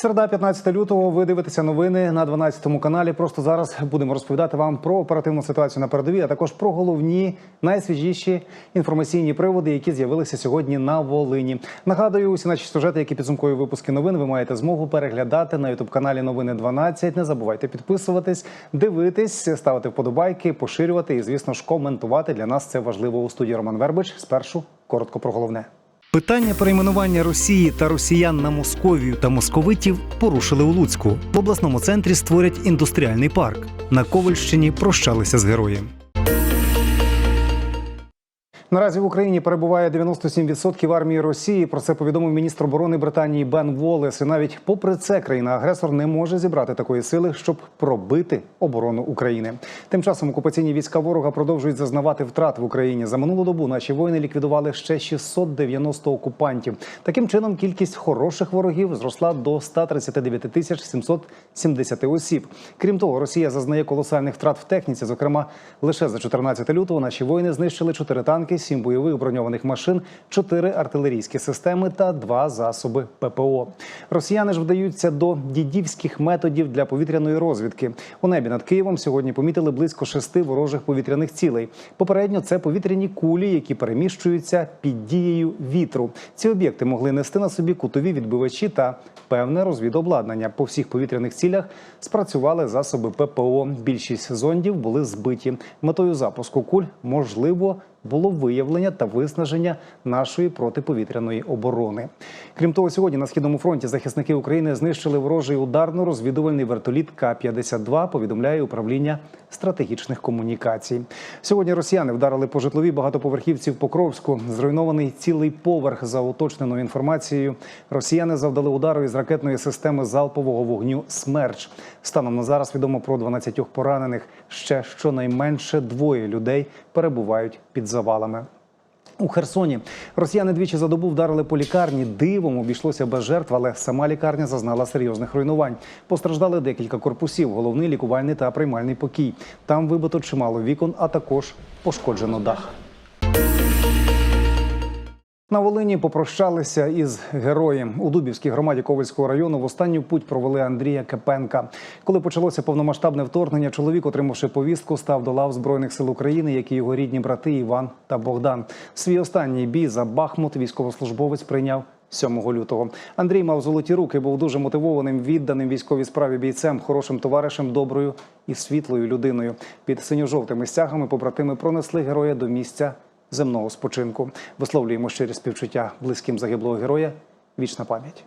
Середа 15 лютого. Ви дивитеся новини на 12 каналі. Просто зараз будемо розповідати вам про оперативну ситуацію на передовій, а також про головні найсвіжіші інформаційні приводи, які з'явилися сьогодні на Волині. Нагадую, усі наші сюжети, які підсумкові випуски новин, ви маєте змогу переглядати на ютуб каналі Новини 12. Не забувайте підписуватись, дивитись, ставити вподобайки, поширювати і, звісно ж, коментувати. Для нас це важливо у студії Роман Вербич. Спершу коротко про головне. Питання перейменування Росії та росіян на Московію та московитів порушили у Луцьку. В обласному центрі створять індустріальний парк. На Ковальщині прощалися з героєм. Наразі в Україні перебуває 97% армії Росії. Про це повідомив міністр оборони Британії Бен Волес. І навіть попри це країна-агресор не може зібрати такої сили, щоб пробити оборону України. Тим часом окупаційні війська ворога продовжують зазнавати втрат в Україні. За минулу добу наші воїни ліквідували ще 690 окупантів. Таким чином, кількість хороших ворогів зросла до 139 тисяч 770 осіб. Крім того, Росія зазнає колосальних втрат в техніці. Зокрема, лише за 14 лютого наші воїни знищили 4 танки, 7 бойових броньованих машин, 4 артилерійські системи та 2 засоби ППО. Росіяни ж вдаються до дідівських методів для повітряної розвідки. У небі над Києвом сьогодні помітили близько шести ворожих повітряних цілей. Попередньо це повітряні кулі, які переміщуються під дією вітру. Ці об'єкти могли нести на собі кутові відбивачі та певне розвідобладнання. По всіх повітряних цілях спрацювали засоби ППО. Більшість зондів були збиті. Метою запуску куль можливо було виявлення та виснаження нашої протиповітряної оборони. Крім того, сьогодні на східному фронті захисники України знищили ворожий ударно-розвідувальний вертоліт К-52, повідомляє управління стратегічних комунікацій. Сьогодні росіяни вдарили по житловій багатоповерхівці в Покровську. Зруйнований цілий поверх за уточненою інформацією. Росіяни завдали удару із ракетної системи залпового вогню Смерч. Станом на зараз відомо про 12 поранених. Ще щонайменше двоє людей перебувають під завалами. У Херсоні росіяни двічі за добу вдарили по лікарні. Дивом обійшлося без жертв, але сама лікарня зазнала серйозних руйнувань. Постраждали декілька корпусів, головний лікувальний та приймальний покій. Там вибито чимало вікон, а також пошкоджено дах. На Волині попрощалися із героєм у Дубівській громаді Ковальського району. В останню путь провели Андрія Кепенка. Коли почалося повномасштабне вторгнення, чоловік, отримавши повістку, став до лав збройних сил України, як і його рідні брати Іван та Богдан. Свій останній бій за Бахмут військовослужбовець прийняв 7 лютого. Андрій мав золоті руки, був дуже мотивованим, відданим військовій справі бійцем, хорошим товаришем, доброю і світлою людиною. Під синьо-жовтими стягами побратими пронесли героя до місця земного спочинку. Висловлюємо щирі співчуття близьким загиблого героя. Вічна пам'ять.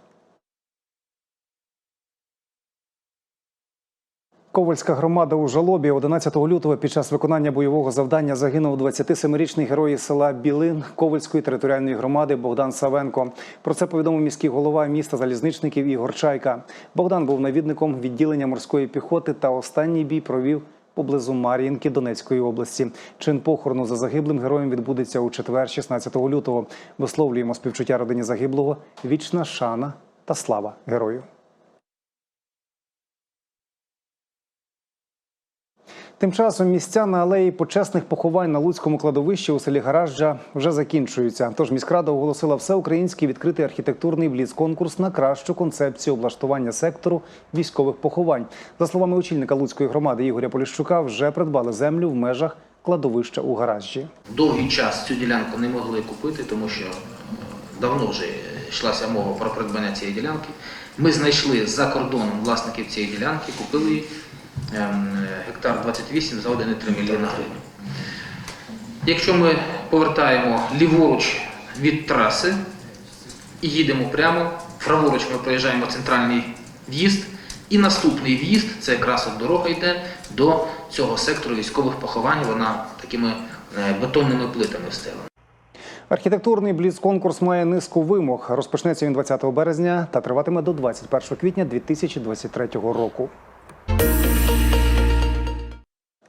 Ковальська громада у жалобі 11 лютого під час виконання бойового завдання загинув 27-річний герой села Білин Ковальської територіальної громади Богдан Савенко. Про це повідомив міський голова міста залізничників Ігор Чайка. Богдан був навідником відділення морської піхоти та останній бій провів поблизу Мар'їнки Донецької області. Чин похорону за загиблим героєм відбудеться у четвер, 16 лютого. Висловлюємо співчуття родині загиблого. Вічна шана та слава герою. Тим часом місця на алеї почесних поховань на Луцькому кладовищі у селі Гаражджа вже закінчуються. Тож міськрада оголосила всеукраїнський відкритий архітектурний бліц-конкурс на кращу концепцію облаштування сектору військових поховань. За словами очільника Луцької громади Ігоря Поліщука, вже придбали землю в межах кладовища у Гаражджі. Довгий час цю ділянку не могли купити, тому що давно вже йшлася мова про придбання цієї ділянки. Ми знайшли за кордоном власників цієї ділянки, купили її, гектар 28 за 1,3 мільйона гривень. Якщо ми повертаємо ліворуч від траси і їдемо прямо, праворуч ми проїжджаємо центральний в'їзд, і наступний в'їзд, це якраз от дорога йде до цього сектору військових поховань, вона такими е, бетонними плитами встелена. Архітектурний бліц-конкурс має низку вимог. Розпочнеться він 20 березня та триватиме до 21 квітня 2023 року.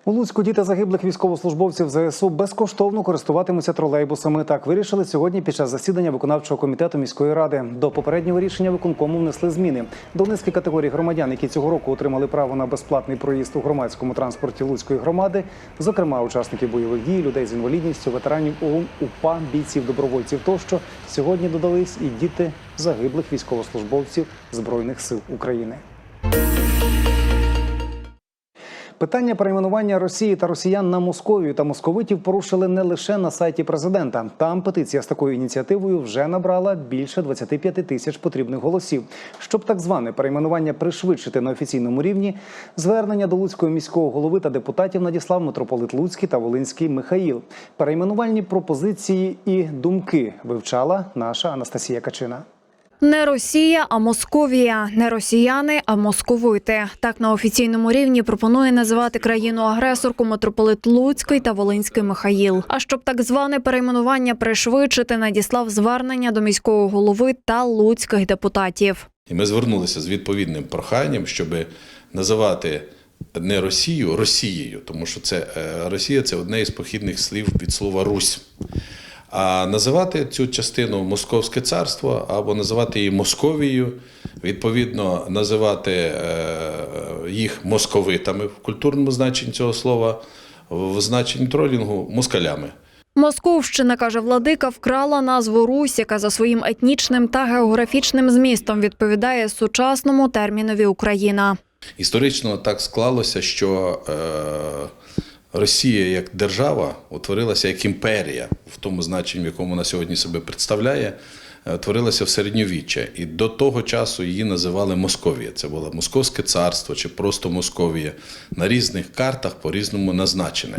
У Луцьку діти загиблих військовослужбовців ЗСУ безкоштовно користуватимуться тролейбусами. Так вирішили сьогодні під час засідання виконавчого комітету міської ради. До попереднього рішення виконкому внесли зміни. До низки категорій громадян, які цього року отримали право на безплатний проїзд у громадському транспорті Луцької громади, зокрема учасників бойових дій, людей з інвалідністю, ветеранів ОУН, УПА, бійців, добровольців тощо. Сьогодні додались і діти загиблих військовослужбовців збройних сил України. Питання перейменування Росії та росіян на Московію та московитів порушили не лише на сайті президента. Там петиція з такою ініціативою вже набрала більше 25 тисяч потрібних голосів. Щоб так зване перейменування пришвидшити на офіційному рівні, звернення до Луцького міського голови та депутатів надіслав митрополит Луцький та Волинський Михаїл. Перейменувальні пропозиції і думки вивчала наша Анастасія Качина. Не Росія, а Московія. Не росіяни, а московити. Так на офіційному рівні пропонує називати країну-агресорку митрополит Луцький та Волинський Михаїл. А щоб так зване перейменування пришвидшити, надіслав звернення до міського голови та луцьких депутатів. І ми звернулися з відповідним проханням, щоб називати не Росію Росією, тому що це е, Росія це одне із похідних слів від слова Русь. А називати цю частину Московське царство або називати її Московією, відповідно, називати е, їх московитами в культурному значенні цього слова, в значенні тролінгу москалями. Московщина, каже владика, вкрала назву Русь, яка за своїм етнічним та географічним змістом відповідає сучасному термінові Україна. Історично так склалося, що е, Росія як держава утворилася як імперія в тому значенні, в якому вона сьогодні себе представляє, е, утворилася в середньовіччя. І до того часу її називали Московія. Це було Московське царство чи просто Московія. На різних картах по-різному назначене.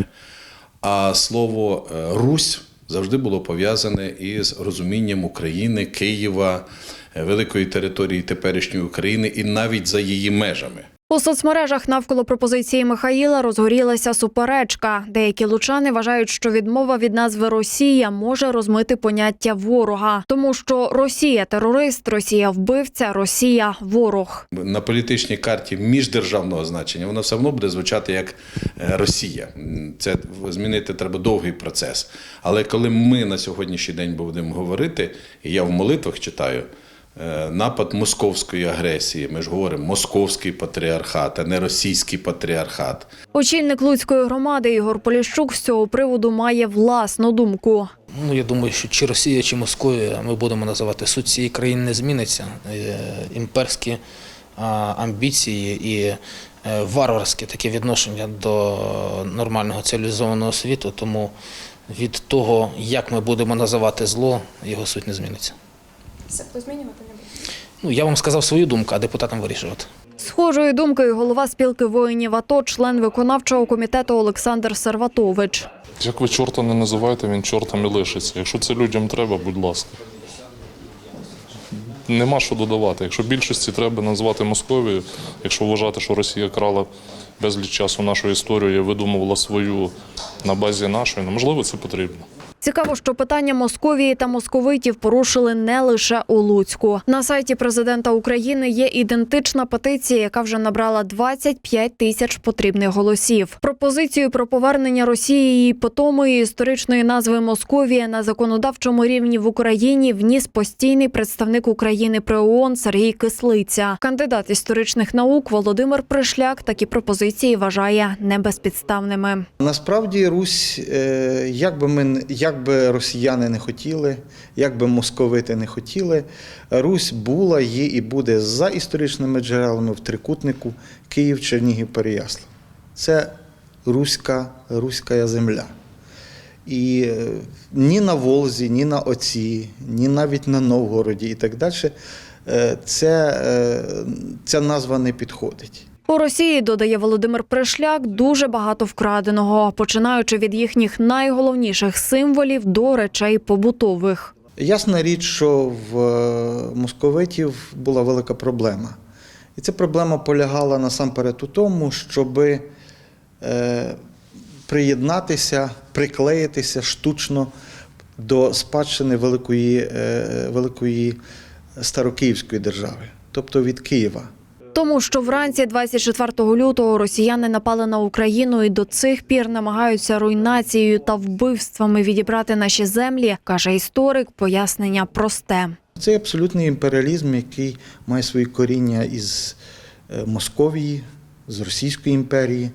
А слово е, Русь завжди було пов'язане із розумінням України, Києва, е, великої території теперішньої України і навіть за її межами. У соцмережах навколо пропозиції Михаїла розгорілася суперечка. Деякі лучани вважають, що відмова від назви Росія може розмити поняття ворога, тому що Росія терорист, Росія вбивця, Росія ворог. На політичній карті міждержавного значення воно все одно буде звучати як е, Росія. Це змінити треба довгий процес. Але коли ми на сьогоднішній день будемо говорити, і я в молитвах читаю. Е, Напад московської агресії. Ми ж говоримо московський патріархат, а не російський патріархат. Очільник Луцької громади Ігор Поліщук з цього приводу має власну думку. Ну, я думаю, що чи Росія, чи Московія ми будемо називати суть цієї країни не зміниться. Е, Імперські амбіції і е, варварське таке відношення до нормального цивілізованого світу. Тому від того, як ми будемо називати зло, його суть не зміниться. Тобто змінювати не буде. Ну, я вам сказав свою думку, а депутатам вирішувати. Схожої думки голова спілки воїнів АТО, член виконавчого комітету Олександр Серватович. Як ви чорта не називаєте, він чортом і лишиться. Якщо це людям треба, будь ласка. Нема що додавати. Якщо більшості треба назвати Московію, якщо вважати, що Росія крала безліч часу нашу історію і видумувала свою на базі нашої, ну можливо, це потрібно. Цікаво, що питання Московії та московитів порушили не лише у Луцьку. На сайті президента України є ідентична петиція, яка вже набрала 25 тисяч потрібних голосів. Пропозицію про повернення Росії її питомої історичної назви Московія на законодавчому рівні в Україні вніс постійний представник України при ООН Сергій Кислиця. Кандидат історичних наук Володимир Пришляк такі пропозиції вважає небезпідставними. Насправді Русь, е, як би ми н- як би росіяни не хотіли, як би московити не хотіли, Русь була, є і буде за історичними джерелами в трикутнику Київ, Чернігів, Переяслав. Це руська, руська земля. І е, ні на Волзі, ні на Оці, ні навіть на Новгороді і так далі. е, Це, е, ця назва не підходить. У Росії, додає Володимир Пришляк, дуже багато вкраденого, починаючи від їхніх найголовніших символів до речей побутових. Ясна річ, що в е, московитів була велика проблема. І ця проблема полягала насамперед у тому, щоб е, приєднатися, приклеїтися штучно до спадщини великої, е, великої старокиївської держави, тобто від Києва. Тому що вранці 24 лютого росіяни напали на Україну і до цих пір намагаються руйнацією та вбивствами відібрати наші землі, каже історик. Пояснення просте. Це абсолютний імперіалізм, який має свої коріння із е, Московії, з Російської імперії,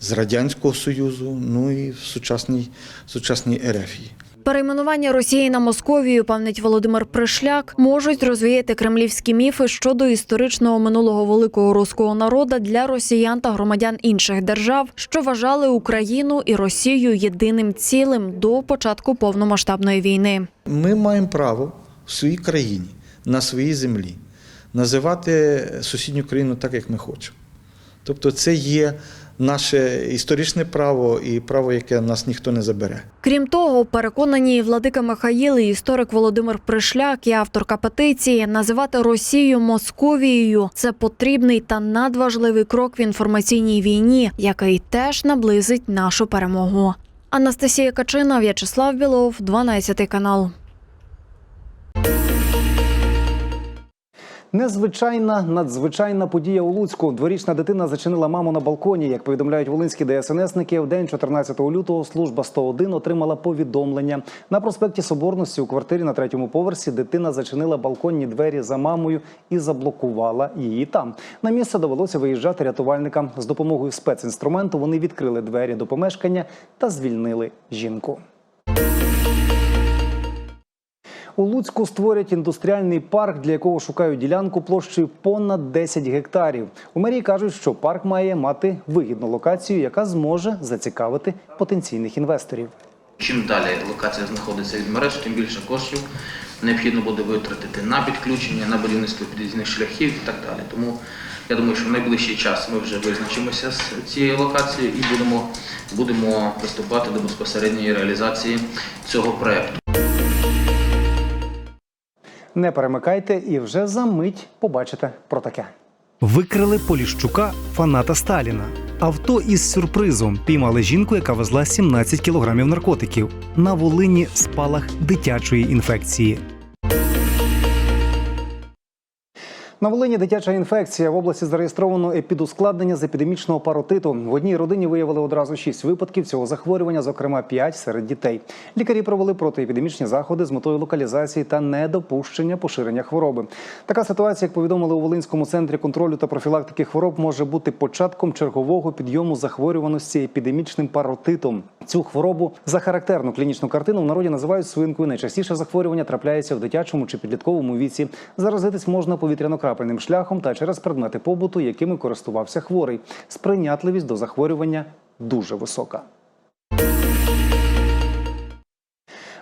з Радянського Союзу, ну і в сучасній, сучасній Ерефії. Перейменування Росії на Московію, певнить Володимир Пришляк, можуть розвіяти кремлівські міфи щодо історичного минулого великого руського народа для росіян та громадян інших держав, що вважали Україну і Росію єдиним цілим до початку повномасштабної війни. Ми маємо право в своїй країні, на своїй землі, називати сусідню країну так, як ми хочемо. Тобто це є наше історичне право і право, яке нас ніхто не забере. Крім того, переконані владика Михаїл, і історик Володимир Пришляк і авторка петиції називати Росію Московією це потрібний та надважливий крок в інформаційній війні, який теж наблизить нашу перемогу. Анастасія Качина, В'ячеслав Білов, 12 канал. Незвичайна надзвичайна подія у Луцьку. Дворічна дитина зачинила маму на балконі. Як повідомляють волинські ДСНСники, в день 14 лютого служба 101 отримала повідомлення. На проспекті Соборності у квартирі на третьому поверсі дитина зачинила балконні двері за мамою і заблокувала її там. На місце довелося виїжджати рятувальникам. З допомогою спецінструменту вони відкрили двері до помешкання та звільнили жінку. У Луцьку створять індустріальний парк, для якого шукають ділянку площею понад 10 гектарів. У мерії кажуть, що парк має мати вигідну локацію, яка зможе зацікавити потенційних інвесторів. Чим далі локація знаходиться від мереж, тим більше коштів необхідно буде витратити на підключення, на будівництво під'їзних шляхів і так далі. Тому я думаю, що в найближчий час ми вже визначимося з цією локацією і будемо, будемо приступати до безпосередньої реалізації цього проекту. Не перемикайте і вже за мить побачите про таке. Викрили Поліщука, фаната Сталіна. Авто із сюрпризом піймали жінку, яка везла 17 кілограмів наркотиків. На Волині спалах дитячої інфекції. На Волині дитяча інфекція в області зареєстровано епідускладнення з епідемічного паротиту. В одній родині виявили одразу шість випадків цього захворювання, зокрема п'ять серед дітей. Лікарі провели протиепідемічні заходи з метою локалізації та недопущення поширення хвороби. Така ситуація, як повідомили у Волинському центрі контролю та профілактики хвороб, може бути початком чергового підйому захворюваності епідемічним паротитом. Цю хворобу за характерну клінічну картину в народі називають свинкою. Найчастіше захворювання трапляється в дитячому чи підлітковому віці. Заразитись можна повітряно-крапельним шляхом та через предмети побуту, якими користувався хворий. Сприйнятливість до захворювання дуже висока.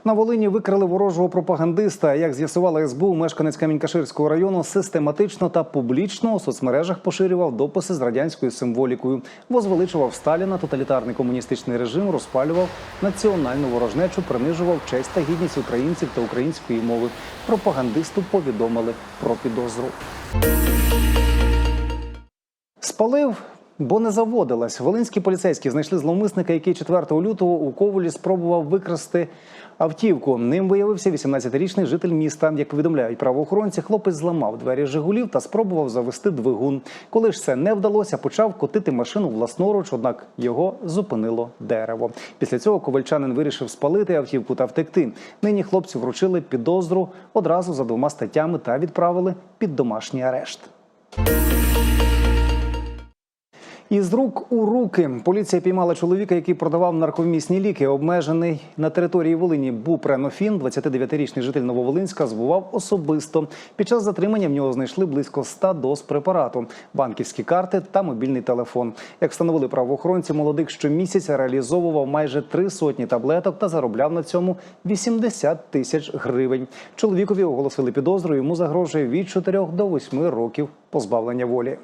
На Волині викрили ворожого пропагандиста. Як з'ясувала СБУ, мешканець Камінькаширського району систематично та публічно у соцмережах поширював дописи з радянською символікою, возвеличував Сталіна, тоталітарний комуністичний режим, розпалював національну ворожнечу, принижував честь та гідність українців та української мови. Пропагандисту повідомили про підозру. Спалив, бо не заводилась. Волинські поліцейські знайшли зловмисника, який 4 лютого у Ковулі спробував викрасти автівку. Ним виявився 18-річний житель міста. Як повідомляють правоохоронці, хлопець зламав двері Жигулів та спробував завести двигун. Коли ж це не вдалося, почав котити машину власноруч, однак його зупинило дерево. Після цього ковальчанин вирішив спалити автівку та втекти. Нині хлопцю вручили підозру одразу за двома статтями та відправили під домашній арешт. Із рук у руки поліція піймала чоловіка, який продавав нарковмісні ліки. Обмежений на території Волині бупренофін, 29-річний житель Нововолинська, збував особисто. Під час затримання в нього знайшли близько 100 доз препарату, банківські карти та мобільний телефон. Як встановили правоохоронці, молодик щомісяця реалізовував майже три сотні таблеток та заробляв на цьому 80 тисяч гривень. Чоловікові оголосили підозру. Йому загрожує від 4 до 8 років позбавлення волі.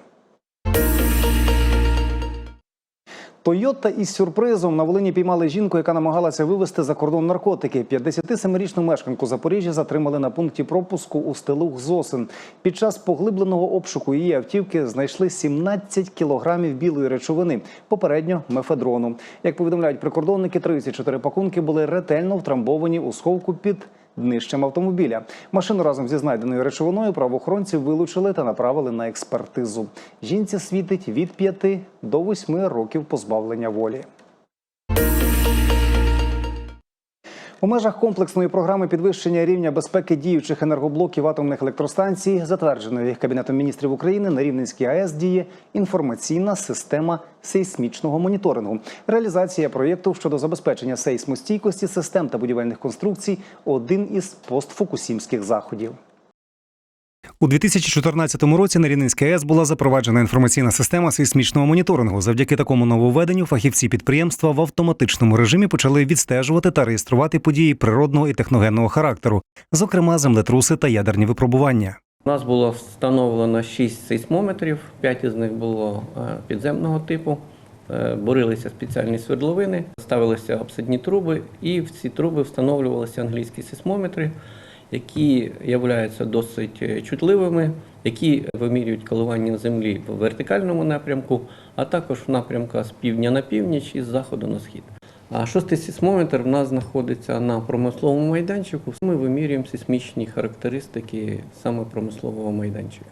Тойота із сюрпризом на Волині піймали жінку, яка намагалася вивезти за кордон наркотики. 57-річну мешканку Запоріжжя затримали на пункті пропуску у стилух Зосин. Під час поглибленого обшуку її автівки знайшли 17 кілограмів білої речовини, попередньо мефедрону. Як повідомляють прикордонники, 34 пакунки були ретельно втрамбовані у сховку під днищем автомобіля. Машину разом зі знайденою речовиною правоохоронці вилучили та направили на експертизу. Жінці світить від 5 до 8 років позбавлення волі. У межах комплексної програми підвищення рівня безпеки діючих енергоблоків атомних електростанцій, затвердженої Кабінетом міністрів України на Рівненській АЕС діє інформаційна система сейсмічного моніторингу. Реалізація проєкту щодо забезпечення сейсмостійкості систем та будівельних конструкцій один із постфокусімських заходів. У 2014 році на Рівненській АЕС була запроваджена інформаційна система сейсмічного моніторингу. Завдяки такому нововведенню фахівці підприємства в автоматичному режимі почали відстежувати та реєструвати події природного і техногенного характеру, зокрема землетруси та ядерні випробування. У нас було встановлено 6 сейсмометрів, 5 із них було е, підземного типу. Е, Борилися спеціальні свердловини, ставилися обсидні труби, і в ці труби встановлювалися англійські сейсмометри, які являються досить е, чутливими, які вимірюють коливання землі в вертикальному напрямку, а також в напрямку з півдня на північ і з заходу на схід. А шостий сейсмометр в нас знаходиться на промисловому майданчику. Ми вимірюємо сейсмічні характеристики саме промислового майданчика.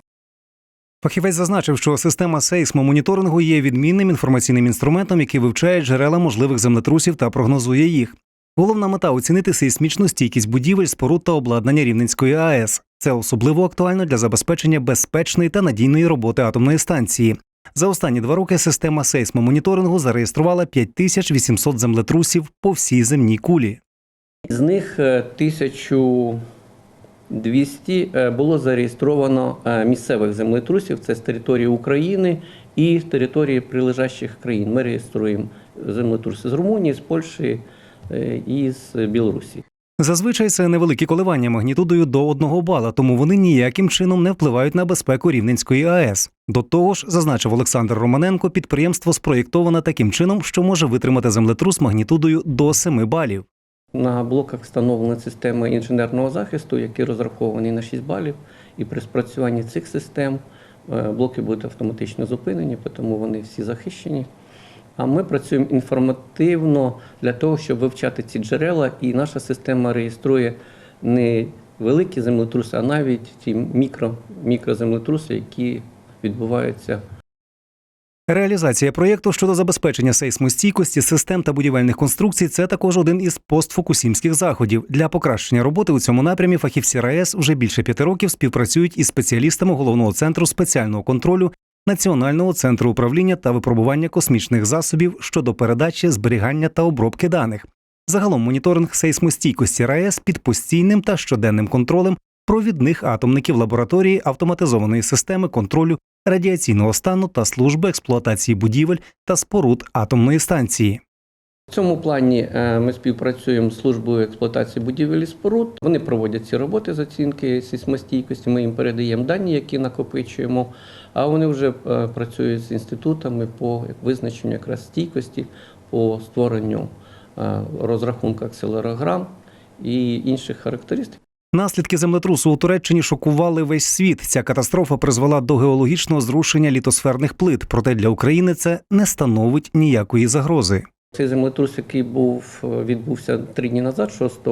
Фахівець зазначив, що система сейсмомоніторингу є відмінним інформаційним інструментом, який вивчає джерела можливих землетрусів та прогнозує їх. Головна мета оцінити сейсмічну стійкість будівель, споруд та обладнання Рівненської АЕС. Це особливо актуально для забезпечення безпечної та надійної роботи атомної станції. За останні два роки система сейсмомоніторингу зареєструвала 5800 землетрусів по всій земній кулі. З них е, 1200 е, було зареєстровано е, місцевих землетрусів. Це з території України і з території прилежащих країн. Ми реєструємо землетруси з Румунії, з Польщі е, і з Білорусі. Зазвичай це невеликі коливання магнітудою до 1 бала, тому вони ніяким чином не впливають на безпеку Рівненської АЕС. До того ж, зазначив Олександр Романенко, підприємство спроєктоване таким чином, що може витримати землетрус магнітудою до 7 балів. На блоках встановлена система інженерного захисту, які розраховані на 6 балів. І при спрацюванні цих систем е, блоки будуть автоматично зупинені, тому вони всі захищені. А ми працюємо інформативно для того, щоб вивчати ці джерела, і наша система реєструє не великі землетруси, а навіть ті мікро, мікроземлетруси, які відбуваються Реалізація проєкту щодо забезпечення сейсмостійкості систем та будівельних конструкцій це також один із постфукусімських заходів. Для покращення роботи у цьому напрямі фахівці РАЕС вже більше п'яти років співпрацюють із спеціалістами головного центру спеціального контролю Національного центру управління та випробування космічних засобів щодо передачі, зберігання та обробки даних. Загалом моніторинг сейсмостійкості РАЕС під постійним та щоденним контролем провідних атомників лабораторії автоматизованої системи контролю радіаційного стану та служби експлуатації будівель та споруд атомної станції. В цьому плані е, ми співпрацюємо з службою експлуатації будівель і споруд. Вони проводять ці роботи з оцінки сейсмостійкості. Ми їм передаємо дані, які накопичуємо. А вони вже е, працюють з інститутами по визначенню якраз стійкості, по створенню е, розрахунку акселерограм і інших характеристик. Наслідки землетрусу у Туреччині шокували весь світ. Ця катастрофа призвела до геологічного зрушення літосферних плит. Проте для України це не становить ніякої загрози. Цей землетрус, який був відбувся три дні назад, 6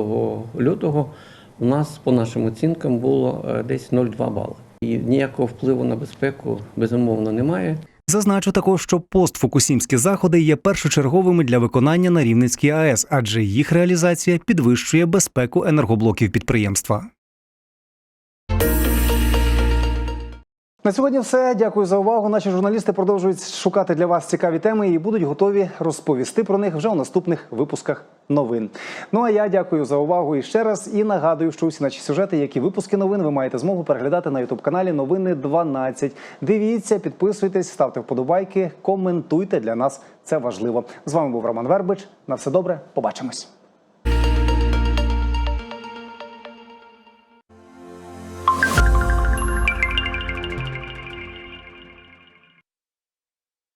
лютого, у нас по нашим оцінкам було е, десь 0,2 бали. І ніякого впливу на безпеку безумовно немає. Зазначу також, що постфукусімські заходи є першочерговими для виконання на Рівненській АЕС, адже їх реалізація підвищує безпеку енергоблоків підприємства. На сьогодні все. Дякую за увагу. Наші журналісти продовжують шукати для вас цікаві теми і будуть готові розповісти про них вже у наступних випусках новин. Ну а я дякую за увагу і ще раз. І нагадую, що усі наші сюжети, як і випуски новин, ви маєте змогу переглядати на ютуб каналі Новини 12. Дивіться, підписуйтесь, ставте вподобайки, коментуйте. Для нас це важливо. З вами був Роман Вербич. На все добре. Побачимось.